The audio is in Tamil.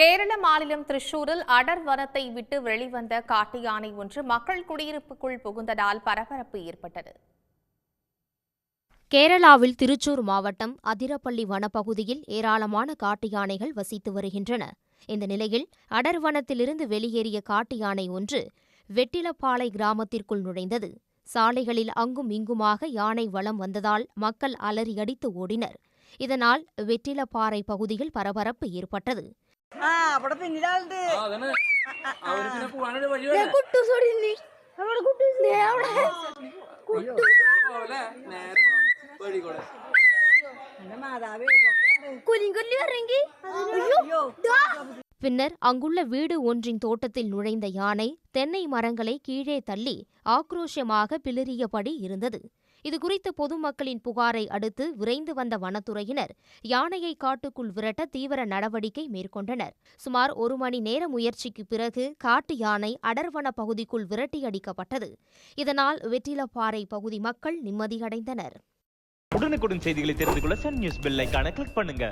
கேரள மாநிலம் திரிஷூரில் அடர் வனத்தை விட்டு வெளிவந்த காட்டு யானை ஒன்று மக்கள் குடியிருப்புக்குள் புகுந்ததால் பரபரப்பு ஏற்பட்டது. கேரளாவில் திருச்சூர் மாவட்டம் அதிரப்பள்ளி வனப்பகுதியில் ஏராளமான காட்டு யானைகள் வசித்து வருகின்றன. இந்த நிலையில் அடர்வனத்திலிருந்து வெளியேறிய காட்டு யானை ஒன்று வெட்டிலப்பாளை கிராமத்திற்குள் நுழைந்தது. சாலைகளில் அங்கும் இங்குமாக யானை வளம் வந்ததால் மக்கள் அலறியடித்து ஓடினர். இதனால் வெற்றிலப்பாறை பகுதியில் பரபரப்பு ஏற்பட்டது. ആ അവിടെ പിന്നിലാളുണ്ട് ആ, അതന്നെ. അവര് പിന്നെ പോവാനൊരു വഴി വേണ്ടേ? പോവല്ലേ? നേരെ വഴി കൂടെ. എന്റെ മാതാവേ പൊക്കണ്ട്. അയ്യോ. பின்னர் அங்குள்ள வீடு ஒன்றின் தோட்டத்தில் நுழைந்த யானை தென்னை மரங்களை கீழே தள்ளி ஆக்ரோஷமாக பிளிறியபடி இருந்தது இதுகுறித்த பொதுமக்களின் புகாரை அடுத்து விரைந்து வந்த வனத்துறையினர் யானையை காட்டுக்குள் விரட்ட தீவிர நடவடிக்கை மேற்கொண்டனர். சுமார் ஒரு மணி நேர முயற்சிக்கு பிறகு காட்டு யானை அடர்வன பகுதிக்குள் விரட்டியடிக்கப்பட்டது. இதனால் வெற்றிலப்பாறை பகுதி மக்கள் நிம்மதியடைந்தனர். உடனுக்குடன் செய்திகளை தெரிந்து கொள்ள சன் நியூஸ் பெல்லைக்கான கிளிக் பண்ணுங்க.